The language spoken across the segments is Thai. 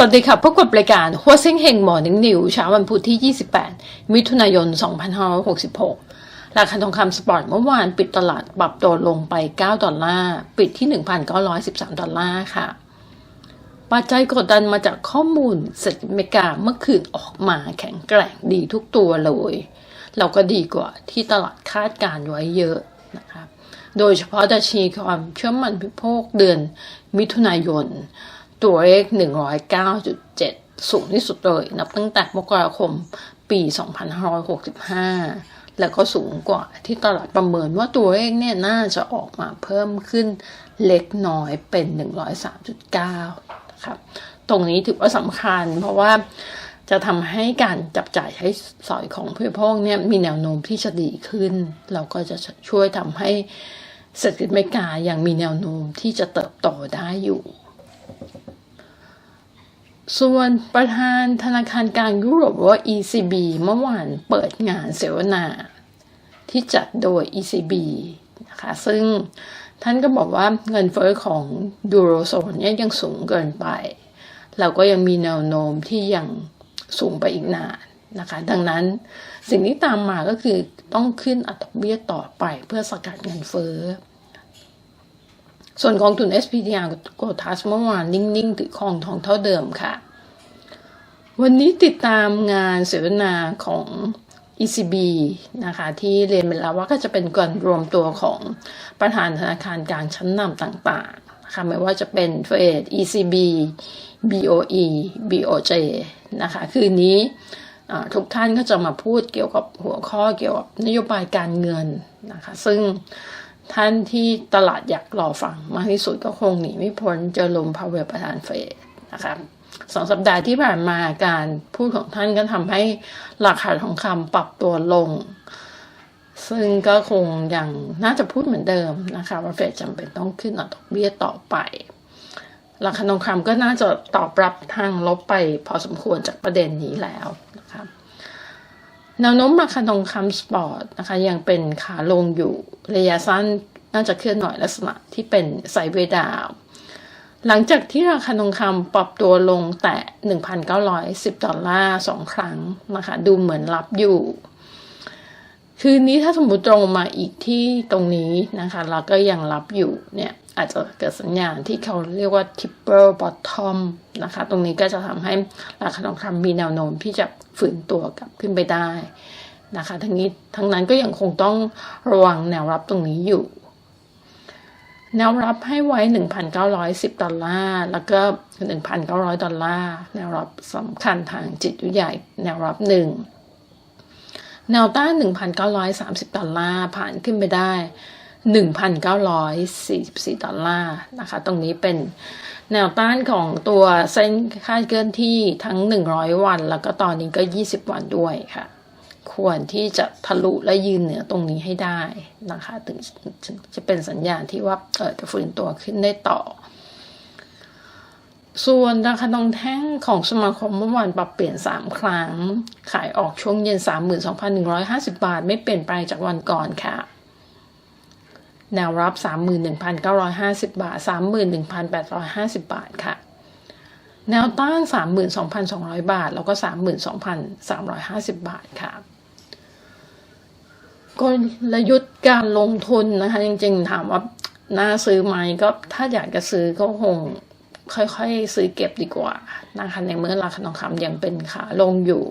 สวัสดีค่ะพบกับรายการหัวเซ็งเฮงหมอนิ่งนิวเช้าวันพุธที่ 28 มิถุนายน 2566 ราคาทองคำสปอร์ตเมื่อวานปิดตลาดปรับตัวลงไป 9 ดอลลาร์ ปิดที่ 1,913 ดอลลาร์ค่ะ ปัจจัยกดดันมาจากข้อมูลเศรษฐกิจอเมริกาเมื่อคืนออกมาแข็งแกร่งดีทุกตัวเลย เราก็ดีกว่าที่ตลาดคาดการไว้เยอะนะคะโดยเฉพาะดัชนีความเชื่อมั่นผู้บริโภคเดือนมิถุนายน ตัวเลข 109.7 สูงที่สุดเลย นับตั้งแต่มกราคมปี 2565 แล้วก็สูงกว่าที่ตลาดประเมินว่าตัวเลขเนี่ยน่าจะออกมาเพิ่มขึ้นเล็กน้อยเป็น 103.9 นะครับ ตรงนี้ถือว่าสำคัญเพราะว่าจะทำให้การจับจ่ายใช้สอยของผู้บริโภคเนี่ยมีแนวโน้มที่จะดีขึ้น เราก็จะช่วยทำให้เศรษฐกิจอเมริกายังมีแนวโน้มที่จะเติบโตได้อยู่ ส่วนประธานธนาคารกลางยุโรปว่า ECB เมื่อวานเปิดงานเสวนา ที่จัดโดย ECB นะคะซึ่งท่านก็บอกว่าเงินเฟ้อของยูโรโซนเนี่ยยังสูงเกินไป เราก็ยังมีแนวโน้มที่ยังสูงไปอีกนานนะคะ ดังนั้นสิ่งที่ตามมาก็คือต้องขึ้นอัตราเบี้ยต่อไปเพื่อสกัดเงินเฟ้อ ส่วนกองทุน SPDR โกทัสเมื่อวานนิ่งๆถือครองทองเท่าเดิมค่ะ วันนี้ติดตามงานเสวนาของ ECB นะคะที่เรียนไปแล้วว่าก็จะเป็นการรวมตัวของประธานธนาคารกลางชั้นนำต่างๆนะคะไม่ว่าจะเป็นเฟด ECB BOE BOJ นะคะคืนนี้ทุกท่านก็จะมาพูดเกี่ยวกับหัวข้อเกี่ยวกับนโยบายการเงินนะคะซึ่ง ท่านที่ตลาดอยากรอฟังมากที่สุดก็คงหนีไม่พ้นเจอลมพาวเวลประธานเฟดนะคะสองสัปดาห์ที่ผ่านมาการพูดของท่านก็ทำให้ราคาทองคำปรับตัวลง ซึ่งก็คงยังน่าจะพูดเหมือนเดิมนะคะว่าเฟดจำเป็นต้องขึ้นอัตราเบี้ยต่อไป ราคาทองคำก็น่าจะตอบรับทางลบไปพอสมควรจากประเด็นนี้แล้ว แนวโน้มราคาทองคำสปอร์ตนะคะยังเป็นขาลงอยู่ระยะสั้นน่าจะเคลื่อนไหวลักษณะที่เป็นไซเวดาว หลังจากที่ราคาทองคำปรับตัวลงแต่ 1,910 ดอลลาร์สองครั้งนะคะดูเหมือนรับอยู่ คืนนี้ถ้าสมมติตรงมาอีกที่ตรงนี้นะคะเราก็ยังรับอยู่เนี่ย อาจจะเกิดสัญญาณที่เขาเรียกว่า triple bottom นะคะ ตรงนี้ก็จะทำให้ราคาทองคำมีแนวโน้มที่จะฝืนตัวกลับขึ้นไปได้นะคะ ทั้งนี้ทั้งนั้นก็ยังคงต้องระวังแนวรับตรงนี้อยู่ แนวรับให้ไว้ 1,910 ดอลลาร์ แล้วก็ 1,900 ดอลลาร์ แนวรับสำคัญทางจิตวิทยาแนวรับหนึ่งแนวต้าน 1,930 ดอลลาร์ ผ่านขึ้นไปได้ 1,944 ดอลลาร์นะคะ ตรงนี้เป็นแนวต้านของตัวเส้นค่าเกินที่ทั้ง 100 วัน แล้วก็ตอนนี้ก็ 20 วันด้วยค่ะ ควรที่จะทะลุและยืนเหนือตรงนี้ให้ได้นะคะ ถึงจะเป็นสัญญาณที่ว่าเออจะฟื้นตัวขึ้นได้ต่อ ส่วนราคาทองแท่งของสมาคมเมื่อวานปรับเปลี่ยน 3 ครั้ง ขายออกช่วงเย็น 32,150 บาท ไม่เปลี่ยนไปจากวันก่อนค่ะ แนวรับ 31,950 บาท 31,850 บาทค่ะ แนวต้าน 32,200 บาท แล้วก็ 32,350 บาทค่ะกลยุทธ์การลงทุนนะคะ จริงๆ ถามว่าน่าซื้อไหมก็ถ้าอยากจะซื้อก็คงค่อยๆ ซื้อเก็บดีกว่านะคะในเมื่อราคาทองคำยังเป็นขาลงอยู่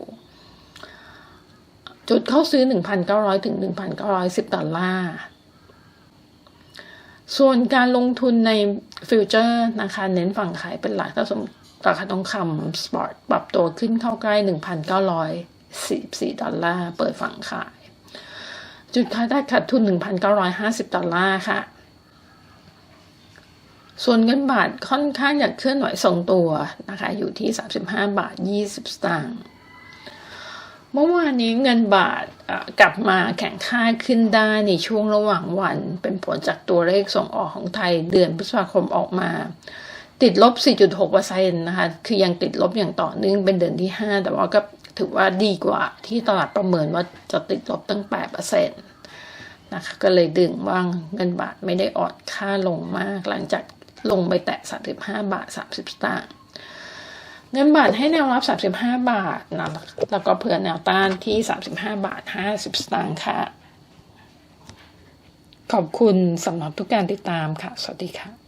จุดเข้าซื้อ 1,900 ถึง 1,910 ดอลลาร์ ส่วนการลงทุนในฟิวเจอร์นะคะเน้นฝั่งขายเป็นหลักถ้าสมตราคาทองคำสปอร์ตปรับตัวขึ้นเข้าใกล้ 1,944 ดอลลาร์ เปิดฝั่งขาย จุดขายได้ขาดทุน 1,950 ดอลลาร์ค่ะ ส่วนเงินบาทค่อนข้างอยากเคลื่อนไหวทรงตัวนะคะ อยู่ที่ 35 บาท 20 สตางค์ เมื่อวานนี้เงินบาทกลับมาแข็งค่าขึ้นได้ในช่วงระหว่างวัน เป็นผลจากตัวเลขส่งออกของไทยเดือนพฤษภาคมออกมา ติดลบ 4.6%นะคะ คือยังติดลบอย่างต่อเนื่องเป็นเดือนที่ 5 แต่ว่าก็ถือว่าดีกว่าที่ตลาดประเมินว่าจะติดลบตั้ง 8%นะคะก็เลยดึงว่างเงินบาทไม่ได้อ่อนค่าลงมากหลังจากลงไปแตะ 35 บาท 30 สตางค์ เงินบาทให้แนวรับ 35 บาทนะแล้วก็เผื่อแนวต้านที่ 35 บาท 50 สตางค์ค่ะ ขอบคุณสำหรับทุกการติดตามค่ะ สวัสดีค่ะ